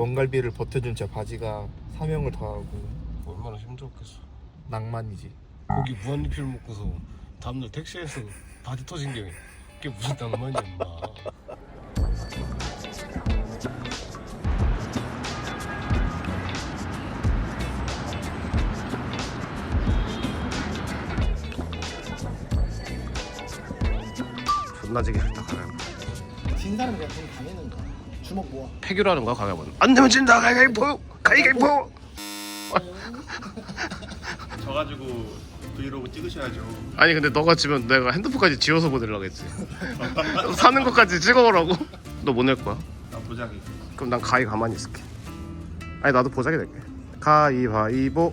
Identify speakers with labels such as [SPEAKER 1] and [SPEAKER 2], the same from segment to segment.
[SPEAKER 1] 원갈비를 버텨준 제 바지가 사명을 다하고
[SPEAKER 2] 얼마나 힘들었겠어.
[SPEAKER 1] 낭만이지.
[SPEAKER 2] 고기 무한리필 먹고서 다음날 택시에서 바지 터진 게 그게 무슨 낭만이야 인마. 존나 지게 싫다 가위바위보
[SPEAKER 3] 진 사람 그냥 돈 당해는 거야. 주먹 모아.
[SPEAKER 2] 폐교라는 거야 가위바위보 안 되면 진다 가위바위보 가위바위보
[SPEAKER 4] 져가지고 브이로그 찍으셔야죠.
[SPEAKER 2] 아니 근데 너가 지면 내가 핸드폰까지 지워서 보내려고 했지 사는 것까지 찍어보라고 너 뭐 낼 거야?
[SPEAKER 4] 나 보자기.
[SPEAKER 2] 그럼 난 가위 가만히 있을게 아니 나도 보자기 낼게 가위바위보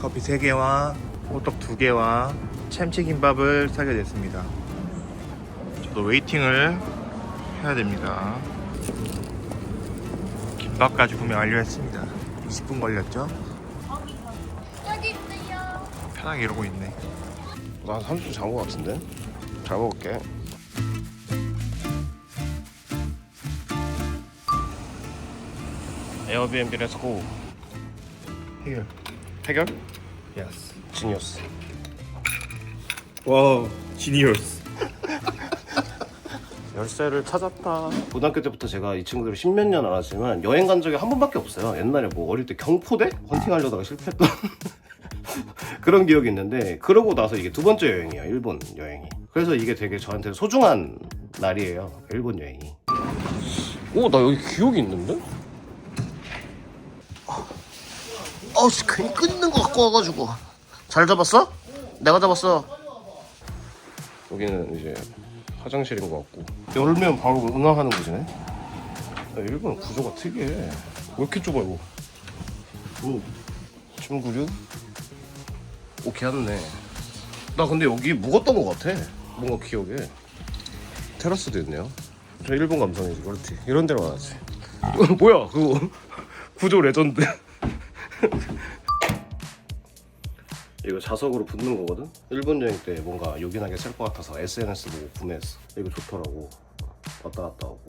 [SPEAKER 1] 커피 3개와 호떡 2개와 참치김밥을 사게 됐습니다. 저도 웨이팅을 해야 됩니다. 김밥까지 구매 완료했습니다. 20분 걸렸죠?
[SPEAKER 5] 여기 있어요.
[SPEAKER 1] 편하게 이러고 있네.
[SPEAKER 2] 나 30분 잔거 같은데? 잘 먹을게 에어비앤비 렛츠고
[SPEAKER 1] 해결.
[SPEAKER 2] 해결?
[SPEAKER 1] 예스.
[SPEAKER 2] 지니어스
[SPEAKER 1] 와우, 지니어스.
[SPEAKER 2] 열쇠를 찾았다. 고등학교 때부터 제가 이 친구들을 십몇 년 알았지만 여행 간 적이 한 번밖에 없어요. 옛날에 뭐 어릴 때 경포대 헌팅하려다가 실패했던 그런 기억이 있는데 그러고 나서 이게 두 번째 여행이야. 일본 여행이. 그래서 이게 되게 저한테 소중한 날이에요. 일본 여행이. 오, 나 여기 기억이 있는데? 어씨, 괜히 끊는 거 갖고 와가지고. 잘 잡았어? 내가 잡았어. 여기는 이제 화장실인 것 같고. 열면 바로 응항하는 곳이네. 야, 일본 구조가 특이해. 왜 이렇게 좁아 이거? 오, 침구류? 오 개한네. 나 근데 여기 묵었던 것 같아. 뭔가 기억에. 테라스도 있네요. 저 일본 감성이지 그렇지. 이런 데로 이거 뭐야 그거? 구조 레전드 이거 자석으로 붙는 거거든? 일본 여행 때 뭔가 요긴하게 쓸 것 같아서 SNS 보고 구매했어. 이거 좋더라고. 왔다 갔다 하고.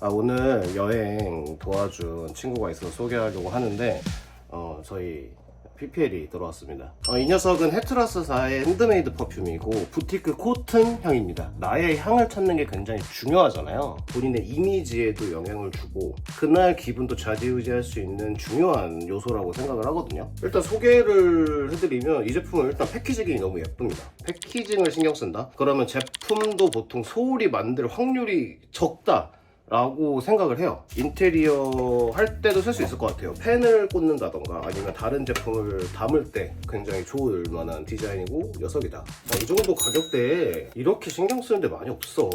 [SPEAKER 2] 아, 오늘 여행 도와준 친구가 있어서 소개하려고 하는데, 어, 저희 PPL이 들어왔습니다. 어, 이 녀석은 헤트라스사의 핸드메이드 퍼퓸이고 부티크 코튼 향입니다. 나의 향을 찾는 게 굉장히 중요하잖아요. 본인의 이미지에도 영향을 주고 그날 기분도 좌지우지할 수 있는 중요한 요소라고 생각을 하거든요. 일단 소개를 해드리면 이 제품은 일단 패키징이 너무 예쁩니다. 패키징을 신경 쓴다? 그러면 제품도 보통 소홀히 만들 확률이 적다. 라고 생각을 해요. 인테리어 할 때도 쓸 수 있을 것 같아요. 펜을 꽂는다던가 아니면 다른 제품을 담을 때 굉장히 좋을 만한 디자인이고 녀석이다. 자, 이 정도 가격대에 이렇게 신경 쓰는데 많이 없어.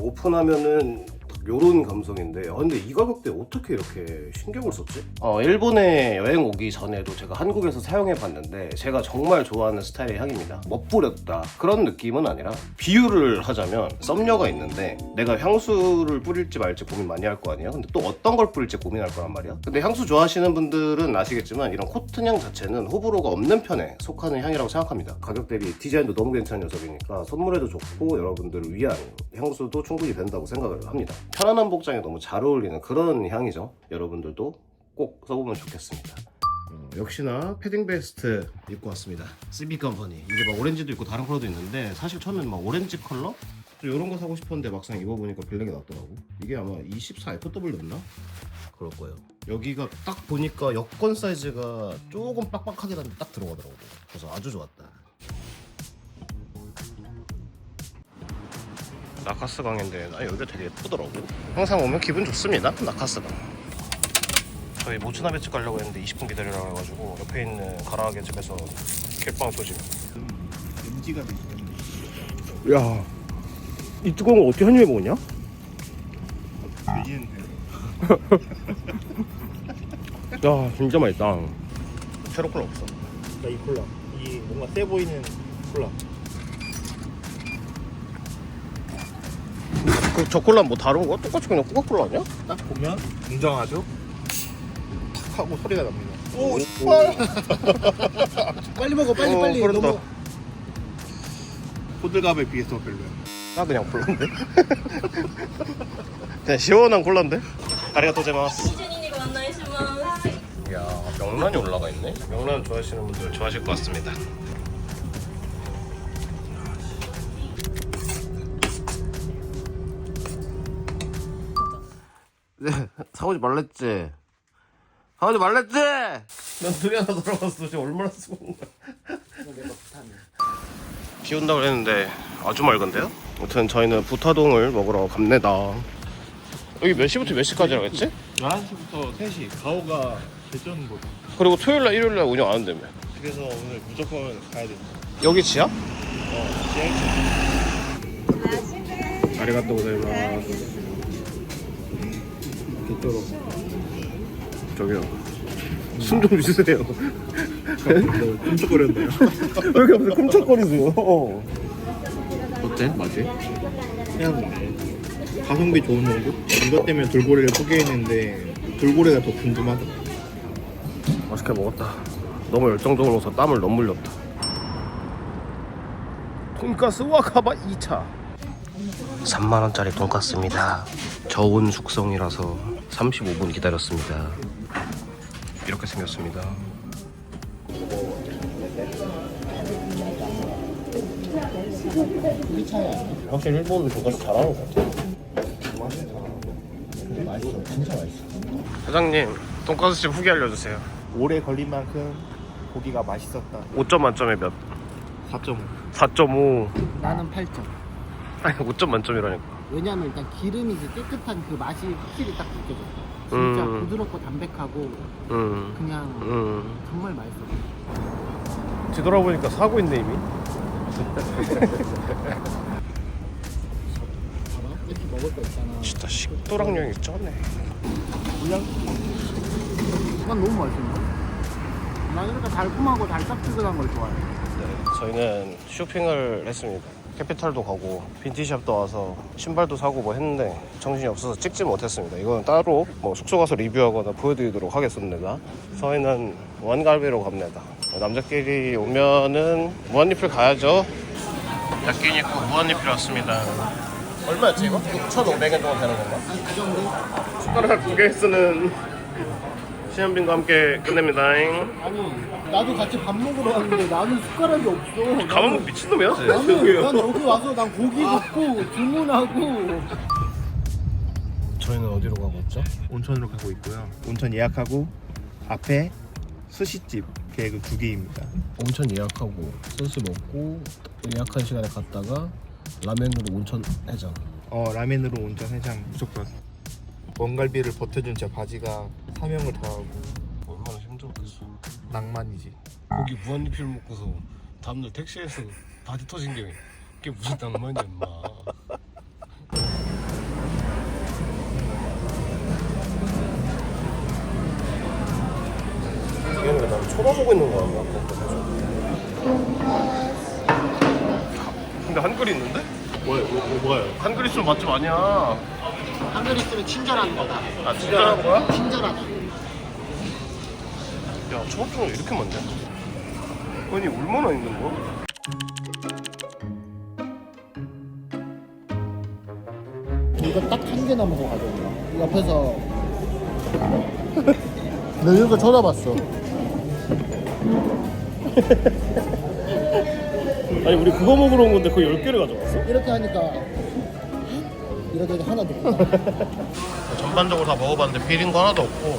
[SPEAKER 2] 오픈하면은 요런 감성인데 아, 근데 이 가격대에 어떻게 이렇게 신경을 썼지? 어, 일본에 여행 오기 전에도 제가 한국에서 사용해 봤는데 제가 정말 좋아하는 스타일의 향입니다. 멋부렸다. 그런 느낌은 아니라 비유를 하자면 썸녀가 있는데 내가 향수를 뿌릴지 말지 고민 많이 할 거 아니야? 근데 또 어떤 걸 뿌릴지 고민할 거란 말이야. 근데 향수 좋아하시는 분들은 아시겠지만 이런 코튼 향 자체는 호불호가 없는 편에 속하는 향이라고 생각합니다. 가격 대비 디자인도 너무 괜찮은 녀석이니까 선물에도 좋고 여러분들을 위한 향수도 충분히 된다고 생각을 합니다 편안한 복장에 너무 잘 어울리는 그런 향이죠. 여러분들도 꼭 써보면 좋겠습니다. 어, 역시나 패딩 베스트 입고 왔습니다. CB 컴퍼니 이게 막 오렌지도 있고 다른 컬러도 있는데 사실 처음엔 막 오렌지 컬러? 좀 이런 거 사고 싶었는데 막상 입어보니까 블랙이 낫더라고. 이게 아마 24FW였나? 그럴 거예요. 여기가 딱 보니까 여권 사이즈가 조금 빡빡하긴 한데 딱 들어가더라고. 그래서 아주 좋았다 나카스 강인데 나 여기가 되게 예쁘더라고 항상 오면 기분 좋습니다 나카스 강 저희 모츠나베 집 가려고 했는데 20분 기다리라고 해가지고 옆에 있는 가라아게 집에서 킬빵 조짐
[SPEAKER 1] 되시겠네.
[SPEAKER 2] 야, 이 뜨거운 거 어떻게 한 입에
[SPEAKER 1] 돼.
[SPEAKER 2] 야, 진짜 맛있다. 체로 콜라 없어.
[SPEAKER 1] 나이 콜라. 이 뭔가 세 보이는 콜라.
[SPEAKER 2] 그, 저 콜라 뭐 다른 거? 똑같이 그냥 코카콜라 아니야?
[SPEAKER 1] 딱 보면 공정하죠? 탁 하고 소리가 납니다.
[SPEAKER 3] 오, 씨발. 빨리 먹어, 빨리
[SPEAKER 2] 어,
[SPEAKER 3] 빨리.
[SPEAKER 2] 그렇다.
[SPEAKER 3] 너무
[SPEAKER 1] 호들갑에 비해서 별로야.
[SPEAKER 2] 나 그냥 불렀는데. 그냥 시원한 콜라인데? 아리가또 제마스
[SPEAKER 5] 一緒にご案内します。
[SPEAKER 2] 이야 명란이 올라가 있네 명란 좋아하시는 분들 좋아하실 것 같습니다 사오지 말랬지? 사오지 말랬지? 난 둘이 하나 돌아봤어 지금 얼마나 수고한 거야? 비 온다고 그랬는데 아주 맑은데요? 아무튼 저희는 부타동을 먹으러 갑니다. 여기 몇 시부터 몇 시까지라고 했지?
[SPEAKER 1] 11시부터 3시. 가오가 대전보다
[SPEAKER 2] 그리고 토요일날 일요일날 운영 안 한다며
[SPEAKER 1] 그래서 오늘 무조건 가야 된다.
[SPEAKER 2] 여기 지하?
[SPEAKER 1] 아리가또 고자이마스 기토로
[SPEAKER 2] 저기요. 숨 좀 쉬세요.
[SPEAKER 1] 끔찍거렸나요?
[SPEAKER 2] 왜 이렇게 무슨 끔찍거리세요.
[SPEAKER 1] 어때? 맛이? 그냥 가성비 좋은 정도? 이것 때문에 돌고래를 포기했는데 돌고래가 더 궁금하다.
[SPEAKER 2] 맛있게 먹었다. 너무 열정적으로 먹어서 땀을 너무 흘렸다. 돈가스 와카바 2차. 3만원짜리 돈가스입니다. 저온 숙성이라서 35분 기다렸습니다. 이렇게 생겼습니다. 확실히 일본은 돈가스 잘하는 것 같아요.
[SPEAKER 3] 맛있어 진짜 맛있어
[SPEAKER 2] 사장님 돈가스집 후기 알려주세요.
[SPEAKER 1] 오래 걸린 만큼 고기가 맛있었다.
[SPEAKER 2] 5점 만점에 몇?
[SPEAKER 1] 4.5
[SPEAKER 2] 4.5
[SPEAKER 3] 나는 8점.
[SPEAKER 2] 아니 5점 만점이라니까
[SPEAKER 3] 왜냐면 일단 기름이 그 깨끗한 그 맛이 확실히 딱 느껴졌어 진짜
[SPEAKER 2] 음.
[SPEAKER 3] 부드럽고 담백하고
[SPEAKER 2] 음,
[SPEAKER 3] 그냥
[SPEAKER 2] 음.
[SPEAKER 3] 정말 맛있어
[SPEAKER 2] 뒤돌아보니까 사고 있네 이미.
[SPEAKER 3] 봐봐 이렇게 먹을 거 있잖아
[SPEAKER 2] 진짜 식도락령이 쩌네.
[SPEAKER 3] 난 너무 맛있는데 난 이렇게 달콤하고 달짝지근한 걸 좋아해.
[SPEAKER 2] 저희는 쇼핑을 했습니다 캐피탈도 가고 빈티샵도 와서 신발도 사고 뭐 했는데 정신이 없어서 찍지 못했습니다 이거는 따로 뭐 숙소 가서 리뷰하거나 보여드리도록 하겠습니다 저희는 원갈비로 갑니다 남자끼리 오면은 무한리필 가야죠 야끼니쿠 무한리필 왔습니다 얼마였지 이거? 6,500원 정도 되는 건가?
[SPEAKER 3] 한그 정도?
[SPEAKER 2] 숟가락 두 개 쓰는 신현빈과 함께 끝냅니다
[SPEAKER 3] 아니 나도 같이 밥 먹으러 왔는데 나는 숟가락이 없어.
[SPEAKER 2] 가만 미친놈이야? 쟤.
[SPEAKER 3] 나는 난 여기 와서 난 고기 굽고 주문하고.
[SPEAKER 2] 저희는 어디로 가고 있죠?
[SPEAKER 1] 온천으로 가고 있고요. 온천 예약하고 앞에 스시집 계획은 두 개입니다.
[SPEAKER 2] 온천 예약하고 스시 먹고 예약한 시간에 갔다가 라면으로 온천 해장.
[SPEAKER 1] 어 라멘으로 온천 해장. 무조건. 원갈비를 버텨준 제 바지가 사명을 다하고 낭만이지
[SPEAKER 2] 고기 무한리필 먹고서 다음날 택시에서 바지 터진 게 그게 무슨 낭만이야 임마 얘는 왜 나를 쳐다보고 있는 거야 근데 한글이 있는데?
[SPEAKER 1] 뭐야 뭐, 뭐, 뭐가요?
[SPEAKER 2] 한글 있으면 맛집 아니야
[SPEAKER 3] 한글 있으면 친절한 거다
[SPEAKER 2] 아 진짜한 거야?
[SPEAKER 3] 친절하다
[SPEAKER 2] 야 초밥집은 이렇게 많냐? 아니 얼마나 있는 거야?
[SPEAKER 3] 이거 딱 한 개 남아서 가져온다 옆에서 내 이렇게 쳐다봤어
[SPEAKER 2] 아니 우리 그거 먹으러 온 건데 그거 10개를 가져왔어?
[SPEAKER 3] 이렇게 하니까 이렇게 하나 넣고
[SPEAKER 2] 전반적으로 다 먹어봤는데 비린 거 하나도 없고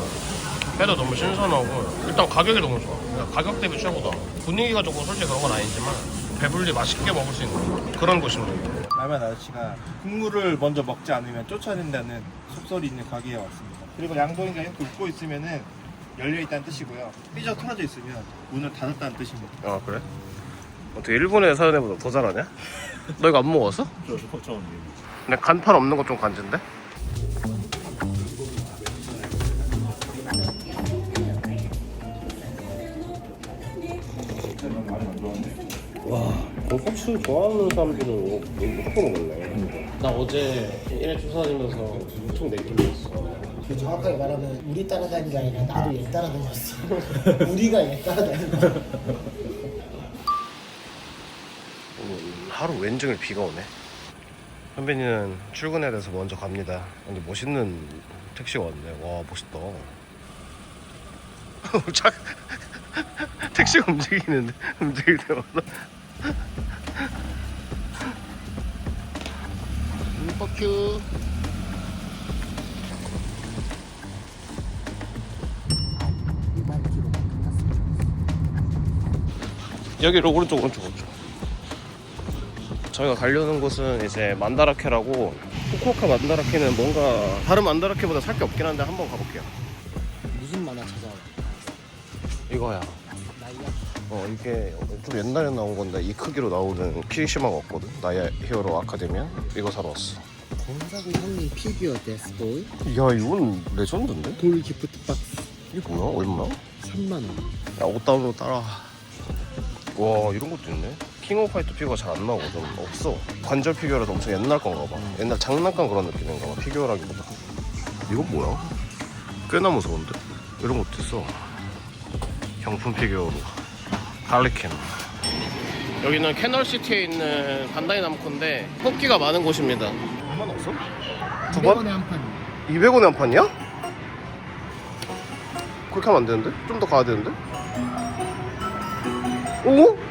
[SPEAKER 2] 회도 너무 신선하고 일단 가격이 너무 좋아 가격 대비 최고다 분위기가 조금 솔직히 그런 건 아니지만 배불리 맛있게 먹을 수 있는 그런 곳입니다
[SPEAKER 1] 라면 아저씨가 국물을 먼저 먹지 않으면 쫓아낸다는 속설이 있는 가게에 왔습니다 그리고 양동이가 이렇게 웃고 있으면은 열려있다는 뜻이고요 삐져 털어져 있으면 문을 닫았다는 뜻입니다
[SPEAKER 2] 아 그래? 어떻게 일본에 사는 애보다 더 잘하냐? 너 이거 안 먹었어?
[SPEAKER 1] 저 처음
[SPEAKER 2] 근데 간판 없는 거 좀 간지인데? 고추 좋아하는 사람들은 이거 무조건 먹네. 나 어제 일회 주 다니면서 엄청 내기했어.
[SPEAKER 3] 정확하게 말하면 우리 따라다니는 게 아니라 나도 얘 따라다녔어 우리가 얘 따라다닌다
[SPEAKER 2] 오늘 하루 왼종일 비가 오네. 선배님은 출근해야 돼서 먼저 갑니다. 근데 멋있는 택시가 왔네. 와 멋있다. 자, 택시가 움직이는데 움직일 때마다. 슈퍼큐. 여기로 오른쪽 오른쪽 오른쪽. 저희가 가려는 곳은 이제 만다라케라고 후쿠오카 만다라케는 뭔가 다른 만다라케보다 살 게 없긴 한데 한번 가볼게요.
[SPEAKER 3] 무슨 만화 찾아와?
[SPEAKER 2] 이거야.
[SPEAKER 3] 나이야?
[SPEAKER 2] 어 이게 좀 옛날에 나온 건데 이 크기로 나오는 키리시마가 없거든. 나의 히어로 아카데미아 이거 사러 왔어.
[SPEAKER 3] 권사구 형님 피규어 데스보이
[SPEAKER 2] 야 이건 레전드인데?
[SPEAKER 3] 돌 기프트 박스
[SPEAKER 2] 이게 뭐야? 얼마야?
[SPEAKER 3] 3만 원.
[SPEAKER 2] 야 옷다운로 따라. 와 이런 것도 있네. 킹 오브 파이터 피규어가 잘 안 나오거든. 없어. 관절 피규어라도 엄청 옛날 건가 봐. 옛날 장난감 그런 느낌인가 봐. 피규어라기보다. 이건 뭐야? 꽤나 무서운데? 이런 것도 있어. 경품 피규어로. 할리퀸. 여기는 캐널시티에 있는 반다이 남코인데 뽑기가 많은 곳입니다. 얼마나 없어? 두 번?
[SPEAKER 3] 100원에 한 판.
[SPEAKER 2] 200원에 한 판이야? 그렇게 하면 안 되는데? 좀 더 가야 되는데? 오?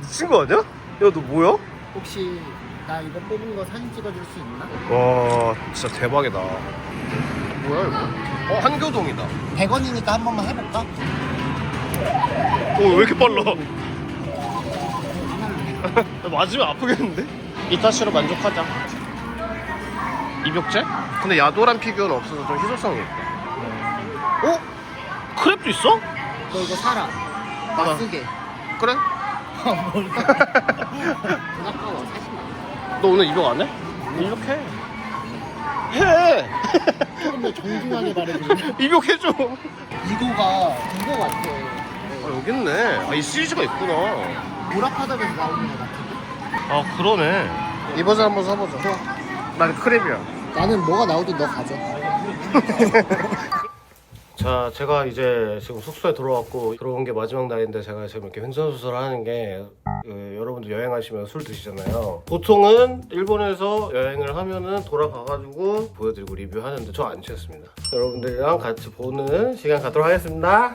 [SPEAKER 2] 미친 거 아니야? 야 너 뭐야?
[SPEAKER 3] 혹시 나 이거 뽑은 거 사진 찍어줄 수 있나?
[SPEAKER 2] 와 진짜 대박이다 뭐야 이거? 어 한교동이다
[SPEAKER 3] 100원이니까 한 번만 해볼까?
[SPEAKER 2] 오 왜 이렇게 빨라 맞으면 아프겠는데? 이타시로 만족하자 입욕제? 근데 야도란 피규어는 없어서 좀 희소성이 있다 어? 크랩도 있어?
[SPEAKER 3] 너 이거 사라.
[SPEAKER 2] 아.
[SPEAKER 3] 나 쓰게.
[SPEAKER 2] 그래?
[SPEAKER 3] 뭘 사? 돈 아까워. 마.
[SPEAKER 2] 너 오늘 입욕 안 해? 입욕해 해!
[SPEAKER 3] 조금 더 정중하게 말해줄래?
[SPEAKER 2] 입욕해줘
[SPEAKER 3] 이거가 이거 같아.
[SPEAKER 2] 아 여기 있네 아 이 시리즈가 있구나
[SPEAKER 3] 보라파답에서 나오는 거 같아.
[SPEAKER 2] 아 그러네 이 버전 한번 사보자 난 크랩이야
[SPEAKER 3] 나는 뭐가 나오든 너 가져.
[SPEAKER 2] 자, 제가 이제 지금 숙소에 들어왔고 들어온 게 마지막 날인데 제가 지금 이렇게 횡설수설 하는 게 그, 여러분들 여행하시면 술 드시잖아요. 보통은 일본에서 여행을 하면은 돌아가가지고 보여드리고 리뷰하는데 저 안 취했습니다. 여러분들이랑 같이 보는 시간 갖도록 하겠습니다.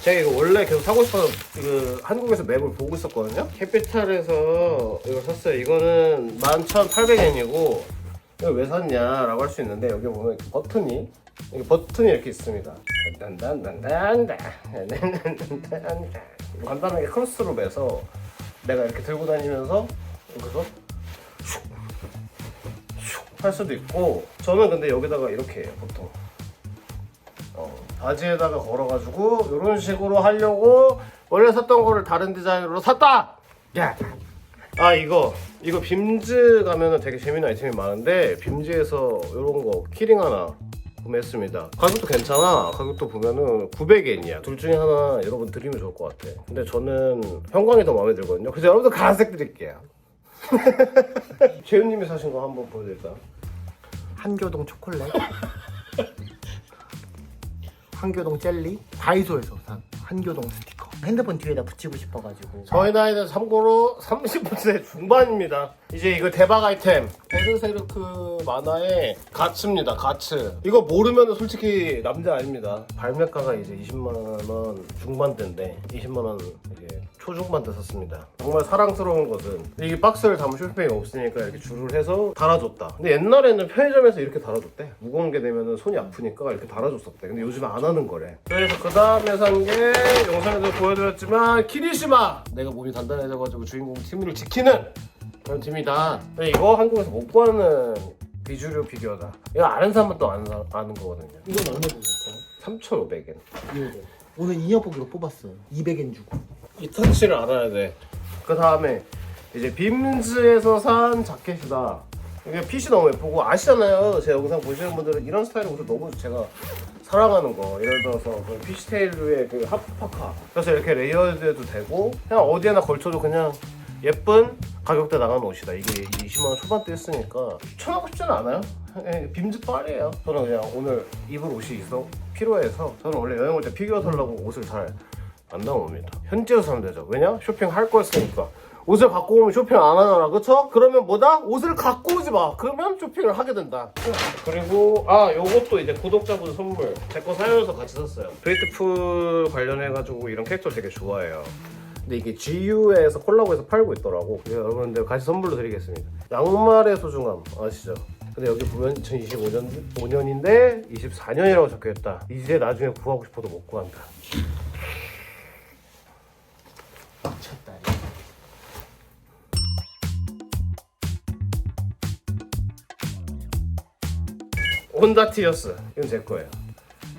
[SPEAKER 2] 제가 이거 원래 계속 사고 싶어서 그 한국에서 맵을 보고 있었거든요. 캐피탈에서 이걸 샀어요. 이거는 11,800엔이고 이걸 왜 샀냐라고 할 수 있는데 여기 보면 버튼이 여기 버튼이 이렇게 있습니다. 단단단단 단 단단단단 간단하게 크로스로 매서 내가 이렇게 들고 다니면서 여기서 할 수도 있고 저는 근데 여기다가 이렇게 해요 보통 어, 바지에다가 걸어가지고 이런 식으로 하려고 원래 샀던 거를 다른 디자인으로 샀다. 야. 아 이거 이거 빔즈 가면은 되게 재밌는 아이템이 많은데 빔즈에서 이런 거 키링 하나 구매했습니다. 가격도 괜찮아. 가격도 보면은 900엔이야. 둘 중에 하나 여러분 드리면 좋을 것 같아. 근데 저는 형광이 더 마음에 들거든요. 그래서 여러분들 가색 드릴게요. 재윤님이 사신 거 한번 보여드릴까요?
[SPEAKER 3] 한교동 초콜릿. 한교동 젤리. 다이소에서 산 한교동 스티커. 핸드폰 뒤에다 붙이고 싶어가지고.
[SPEAKER 2] 저희 나이는 참고로 30대 중반입니다. 이제 이거 대박 아이템. 베르세르크 만화의 가츠입니다. 가츠. 이거 모르면 솔직히 남자 아닙니다. 발매가가 이제 20만 원 중반대인데 20만 원 이제 초중반대 샀습니다. 정말 사랑스러운 것은 이게 박스를 담을 쇼핑백이 없으니까 이렇게 줄을 해서 달아줬다. 근데 옛날에는 편의점에서 이렇게 달아줬대. 무거운 게 되면 손이 아프니까 이렇게 달아줬었대. 근데 요즘 안 하는 거래. 그래서 그 다음에 산 게 영상에도 보여 드렸지만 키리시마. 내가 몸이 단단해져가지고 주인공 팀을 지키는 그런 팀이다. 근데 이거 한국에서 못 구하는 비주류 피규어다. 이거 아는 사람은 또 아는, 사- 아는 거거든요.
[SPEAKER 3] 이건 얼마 주셨어?
[SPEAKER 2] 3,500엔.
[SPEAKER 3] 이거. 오늘 인여보기로 뽑았어. 200엔 주고.
[SPEAKER 2] 이 터치를 알아야 돼. 그 다음에 이제 빔즈에서 산 자켓이다. 이게 핏이 너무 예쁘고 아시잖아요. 제 영상 보시는 분들은 이런 스타일이 우선 너무 제가 사랑하는 거. 예를 들어서 그 피시테일류의 그 하프파카. 그래서 이렇게 레이어드해도 되고 그냥 어디에나 걸쳐도 그냥 예쁜 가격대 나가는 옷이다. 이게 20만 원 초반대 했으니까 추천하고 싶지는 않아요. 예, 빔즈 빨이에요. 저는 그냥 오늘 입을 옷이 있어 필요해서 저는 원래 여행 올 때 피규어 사려고 옷을 잘 안 나옵니다. 현지에서 사면 되죠. 왜냐? 쇼핑할 거였으니까. 옷을 갖고 오면 쇼핑 안 하잖아, 그쵸? 그러면 뭐다? 옷을 갖고 오지 마. 그러면 쇼핑을 하게 된다. 그리고 아, 요것도 이제 구독자분 선물. 제 거 사연에서 같이 샀어요. 그레이트풀 관련해가지고 이런 캐릭터 되게 좋아해요. 근데 이게 GU에서 콜라보해서 팔고 있더라고. 그래서 여러분들 같이 선물로 드리겠습니다. 양말의 소중함 아시죠? 근데 여기 보면 2025년 5년인데 24년이라고 적혀있다. 이제 나중에 구하고 싶어도 못 구한다. 온다 티어스 이건 제 거예요.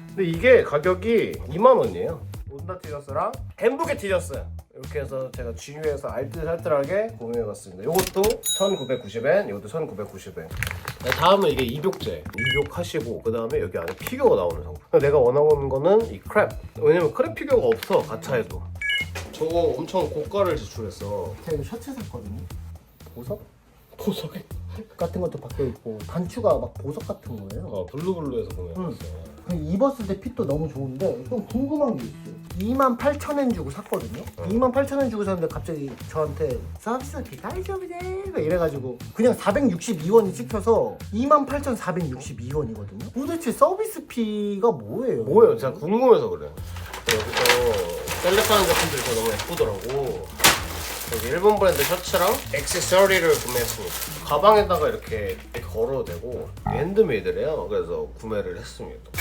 [SPEAKER 2] 근데 이게 가격이 2만 원이에요. 온다 티어스랑 햄버거 티어스 이렇게 해서 제가 GU에서 알뜰살뜰하게 구매해봤습니다. 이것도 1,990엔, 이것도 1,990엔. 다음은 이게 입욕제. 입욕 하시고 그 다음에 여기 안에 피규어가 나오는 상품. 내가 원하는 거는 이 크랩. 왜냐면 크랩 피규어가 없어 가차에도. 저거 엄청 고가를 지출했어.
[SPEAKER 3] 제가 이거 셔츠 샀거든요. 보석
[SPEAKER 2] 보석 이.
[SPEAKER 3] 같은 것도 박혀 있고 단추가 막 보석 같은 거예요.
[SPEAKER 2] 어 블루블루에서 구매해봤어요.
[SPEAKER 3] 그 입었을 때 핏도 너무 좋은데 좀 궁금한 게 있어요. 2만 8천 엔 주고 샀거든요. 2만 8천 엔 주고 샀는데 갑자기 저한테 서비스 비싸이죠비네 이래가지고 그냥 462원이 찍혀서 2만 8천 462원이거든요. 도대체 서비스 피가 뭐예요?
[SPEAKER 2] 뭐예요? 제가 궁금해서 그래요. 여기서 셀렉하는 제품들이 다 너무 예쁘더라고. 여기 일본 브랜드 셔츠랑 액세서리를 구매했습니다. 가방에다가 이렇게, 이렇게 걸어도 되고 핸드메이드래요. 그래서 구매를 했습니다.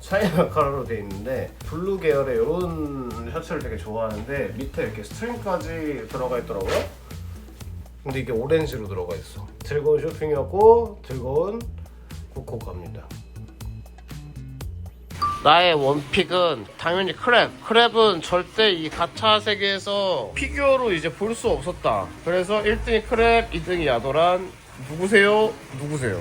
[SPEAKER 2] 차이나 카라로 돼 있는데 블루 계열의 이런 셔츠를 되게 좋아하는데 밑에 이렇게 스트링까지 들어가 있더라고요. 근데 이게 오렌지로 들어가 있어. 즐거운 쇼핑이었고 즐거운 코코 갑니다. 나의 원픽은 당연히 크랩. 크랩은 절대 이 가차 세계에서 피규어로 이제 볼 수 없었다. 그래서 1등이 크랩, 2등이 야도란. 누구세요? 누구세요?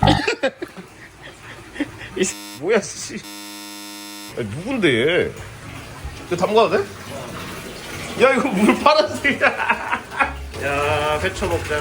[SPEAKER 2] 이 뭐야 씨. 아니, 누군데 얘? 이거 담가도 돼? 야 이거 물 파란색이야. 야 회쳐 먹자.